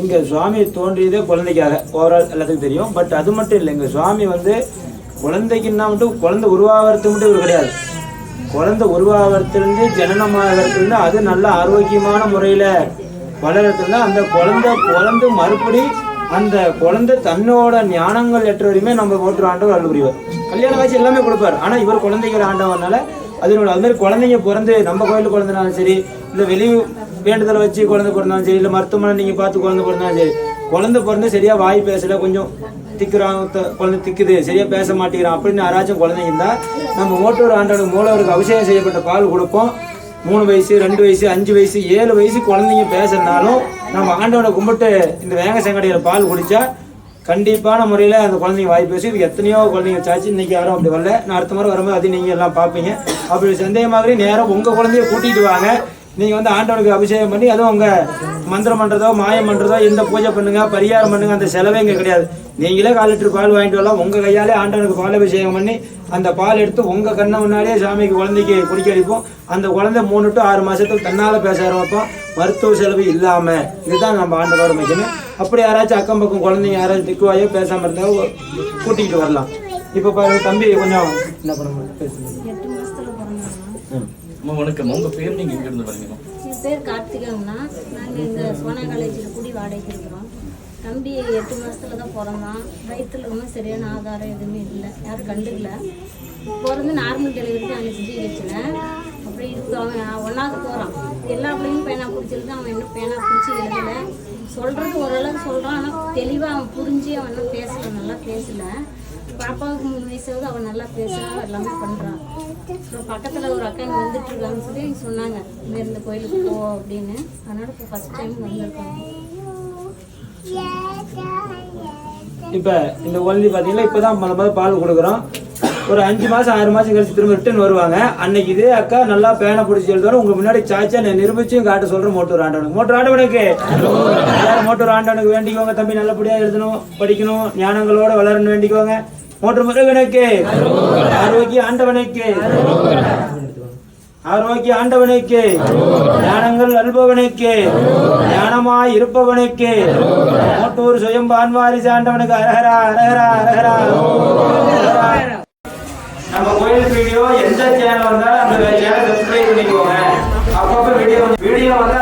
இங்கே சுவாமி தோன்றியதே குழந்தைக்காக ஓவரால் எல்லாத்துக்கும் தெரியும். பட் அது மட்டும் இல்லை இங்கே சுவாமி வந்து குழந்தைக்குன்னா மட்டும் குழந்தை உருவாகிறதுக்கு மட்டும் இவர் கிடையாது. குழந்தை உருவாகிறதுலேருந்து ஜனனமாகிறதுலேருந்து அது நல்ல ஆரோக்கியமான முறையில் வளர்றதுல அந்த குழந்தை குழந்தை மறுபடி அந்த குழந்தை தன்னோட ஞானங்கள் எட்டு வரையுமே நம்ம ஓட்டுற ஆண்டவர் அருள் புரிவார் கல்யாண காட்சி எல்லாமே கொடுப்பார். ஆனால் இவர் குழந்தைகள் ஆண்டவனால அதனோட அது மாதிரி குழந்தைங்க பிறந்து நம்ம கோயில் குழந்தைனாலும் சரி இல்லை வெளி வேண்டுதலை வச்சு குழந்தை பிறந்தாலும் சரி இல்லை மருத்துவமனை நீங்கள் பார்த்து குழந்தை பிறந்தாலும் சரி குழந்தை பிறந்து சரியா வாய் பேசல கொஞ்சம் திக்கிறாங்க குழந்தை திக்குது சரியாக பேச மாட்டேங்கிறான் அப்படின்னு யாராச்சும் குழந்தைங்க இருந்தால் நம்ம மோட்டோர் ஆண்டோட மூலவருக்கு அபிஷேகம் செய்யப்பட்ட பால் கொடுப்போம். மூணு வயசு ரெண்டு வயசு அஞ்சு வயசு ஏழு வயசு குழந்தைங்க பேசுறதுனாலும் நம்ம ஆண்டவனை கும்பிட்டு இந்த வேங்க செங்கடையில் பால் குடித்தா கண்டிப்பான முறையில் அந்த குழந்தைங்க வாய் பேசி இதுக்கு எத்தனையோ குழந்தைங்க சாச்சு இன்னைக்கு யாரும் அப்படி வரல. நான் அடுத்த முறை வரும்போது அது நீங்கள் எல்லாம் பார்ப்பீங்க. அப்படி சந்தேக மாதிரி நேரம் உங்கள் குழந்தைய கூட்டிகிட்டு வாங்க. நீங்கள் வந்து ஆண்டவனுக்கு அபிஷேகம் பண்ணி அதுவும் உங்கள் மந்திரம் பண்ணுறதோ மாயம் பண்ணுறதோ இந்த பூஜை பண்ணுங்க பரிகாரம் பண்ணுங்க அந்த செலவே இங்கே கிடையாது. நீங்களே கால் லிட்டர் பால் வாங்கிட்டு வரலாம். உங்கள் கையாலே ஆண்டவனுக்கு பால் அபிஷேகம் பண்ணி அந்த பால் எடுத்து உங்கள் கண்ணை முன்னாடியே சாமிக்கு குழந்தைக்கு குடிக்க அடிப்போம் அந்த குழந்தை மூணு டு ஆறு மாசத்துக்கு தன்னால் பேச ஆரம்பிப்போம் மருத்துவ செலவு இல்லாமல் இதுதான் நம்ம ஆண்டவரோட மகிமை. அப்படி யாராச்சும் அக்கம் பக்கம் குழந்தைங்க யாராச்சும் திக்குவாயோ பேசாமல் இருந்தாலும் கூட்டிகிட்டு வரலாம். இப்போ பாருங்க தம்பி கொஞ்சம் என்ன பண்ண முடியும் பேசுங்க வணக்கம். உங்க பேர் நீங்க எங்க இருந்து வரீங்க? என் பேர் கார்த்திகாங்கண்ணா நாங்கள் இந்த சோனா காலேஜில் கூடி வாடகைக்கு இருக்கிறோம் தம்பி எட்டு மாசத்துல தான் பிறந்தான். வயிற்றுல ஒன்றும் சரியான ஆதாரம் எதுவுமே இல்லை. யாரும் கண்டுக்கல. பிறந்து நார்மல் டெலிவரி தான் அங்கே செஞ்சு வச்சுனேன் அப்படி இருக்கு அவன் ஒன்றாவது போகிறான் எல்லா பிள்ளையும் பேனா பிடிச்சிருக்கு அவன் இன்னும் பேனா பிடிச்சி எழுதலை. சொல்கிறது ஓரளவுக்கு சொல்கிறான் ஆனால் தெளிவாக அவன் புரிஞ்சு அவன் இன்னும் பேசல நல்லா பேசலை. பாப்பாவுக்கு மூணு வயசாவது அவன் நல்லா பேசுறான் எல்லாமே பண்ணுறான் அப்புறம் பக்கத்தில் ஒரு அக்கா வந்துட்டு இருக்காங்கன்னு சொல்லி சொன்னாங்க இந்த இந்த கோயிலுக்கு போ அப்படின்னு. அதனால இப்போ ஃபஸ்ட் டைம் வந்திருக்காங்க. இப்போ இந்த குழந்தை பார்த்தீங்கன்னா இப்போ தான் மொதல் முதல்ல பால் கொடுக்குறோம். ஒரு அஞ்சு மாதம் ஆறு மாதம் கழிச்சு திரும்ப ரிட்டர்ன் வருவாங்க. அன்னைக்கு இதே அக்கா நல்லா பேனை பிடிச்சி எழுதுவார் உங்க முன்னாடி சாய்ச்சா நான் நிரூபிச்சும் காட்ட சொல்கிறேன் மோட்டூர் ஆண்டவனுக்கு. மோட்டூர் ஆண்டவனுக்கு! எல்லாரும் மோட்டூர் ஆண்டவனுக்கு வேண்டிக்கோங்க தம்பி நல்லபடியாக எழுதணும் படிக்கணும் ஞானங்களோட வளரணும் வேண்டிக்கோங்க. மோட்டர் முருகனுக்கு. ஆரோக்கிய ஆண்டவனுக்கு. ஆரோக்கிய ஆண்டவனுக்கு. ஞானங்கள் அல்பவனுக்கு ஞானமாய் இருப்பவனுக்கு. மோட்டூர் சுயம் பான்வாரிசு ஆண்டவனுக்கு. அரஹரா அரஹரா அரஹரா நம்ம கோயில் வீடியோ எந்த சேனல் வந்தாலும் அந்த சேனல் சப்ஸ்கிரைப் பண்ணிக்கோங்க. அப்பப்போ வீடியோ வீடியோ வந்து